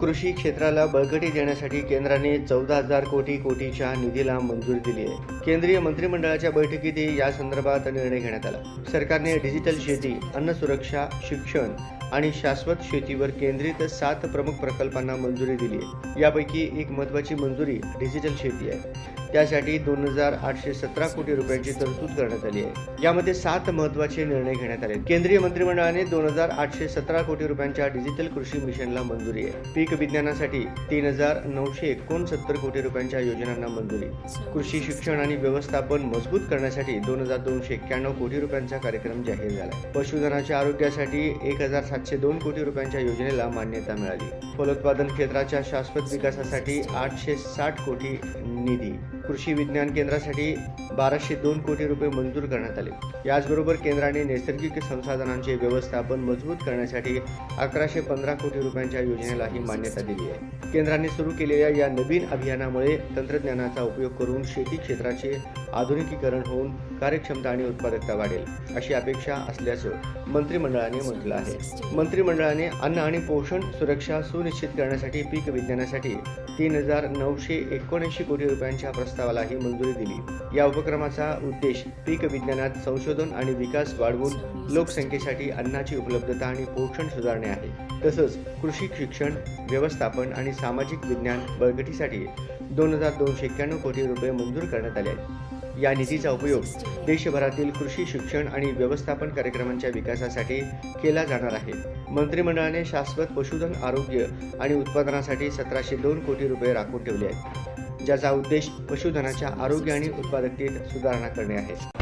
कृषी क्षेत्राला बळकटी देण्यासाठी केंद्राने चौदा हजार कोटी कोटीच्या निधीला मंजुरी दिली आहे. केंद्रीय मंत्रिमंडळाच्या बैठकीतही या संदर्भात निर्णय घेण्यात आला. सरकारने डिजिटल शेती अन्न सुरक्षा शिक्षण आणि शाश्वत शेतीवर केंद्रित सात प्रमुख प्रकल्पांना मंजुरी दिली आहे. यापैकी एक महत्त्वाची मंजुरी डिजिटल शेती आहे. त्यासाठी दोन हजार आठशे सतरा कोटी रुपयांची तरतूद करण्यात आली आहे. यामध्ये सात महत्त्वाचे निर्णय घेण्यात आले केंद्रीय मंत्रिमंडळाने दोन हजार आठशे सतरा कोटी रुपयांच्या डिजिटल कृषी मिशनला मंजुरी आहे. पीक विज्ञानासाठी तीन हजार नऊशे एकोणसत्तर कोटी रुपयांच्या योजनांना मंजुरी. कृषी शिक्षण आणि व्यवस्थापन मजबूत करण्यासाठी दोन हजार दोनशे एक्क्याण्णव कोटी रुपयांचा कार्यक्रम जाहीर झाला पशुधनाच्या आरोग्यासाठी एक हजार सातशे दोन कोटी रुपयांच्या योजनेला मान्यता मिळाली. फलोत्पादन क्षेत्राच्या शाश्वत विकासासाठी आठशे साठ कोटी निधी. कृषी विज्ञान केंद्रासाठी बाराशे दोन कोटी रुपये मंजूर करण्यात आले. याचबरोबर केंद्राने नैसर्गिक संसाधनांचे व्यवस्थापन मजबूत करण्यासाठी अकराशे पंधरा कोटी रुपयांच्या योजनेलाही मान्यता दिली आहे. केंद्राने सुरू केलेल्या या नवीन अभियानामुळे तंत्रज्ञानाचा उपयोग करून शेती क्षेत्राचे आधुनिकीकरण होऊन कार्यक्षमता आणि उत्पादकता वाढेल अशी अपेक्षा असल्याचं मंत्रिमंडळाने म्हटलं आहे. मंत्रिमंडळाने अन्न आणि पोषण सुरक्षा सुनिश्चित करण्यासाठी पीक विज्ञानासाठी तीन हजार नऊशे एकोणऐंशी कोटी रुपयांच्या प्रस्तावालाही मंजुरी दिली. या उपक्रमाचा उद्देश पीक विज्ञानात संशोधन आणि विकास वाढवून लोकसंख्येसाठी अन्नाची उपलब्धता आणि पोषण सुधारणे आहे. तसंच कृषी शिक्षण व्यवस्थापन आणि सामाजिक विज्ञान बळकटीसाठी दोन हजार दोनशे एक्क्याण्णव कोटी रुपये मंजूर करण्यात आले आहेत. या निधीचा उपयोग देशभरातील कृषी शिक्षण आणि व्यवस्थापन कार्यक्रमांच्या विकासासाठी केला जाणार आहे. मंत्रिमंडळाने शाश्वत पशुधन आरोग्य आणि उत्पादनासाठी सतराशे दोन कोटी रुपये राखून ठेवले आहेत ज्याचा उद्देश पशुधनाच्या आरोग्य आणि उत्पादकतेत सुधारणा करणे आहे.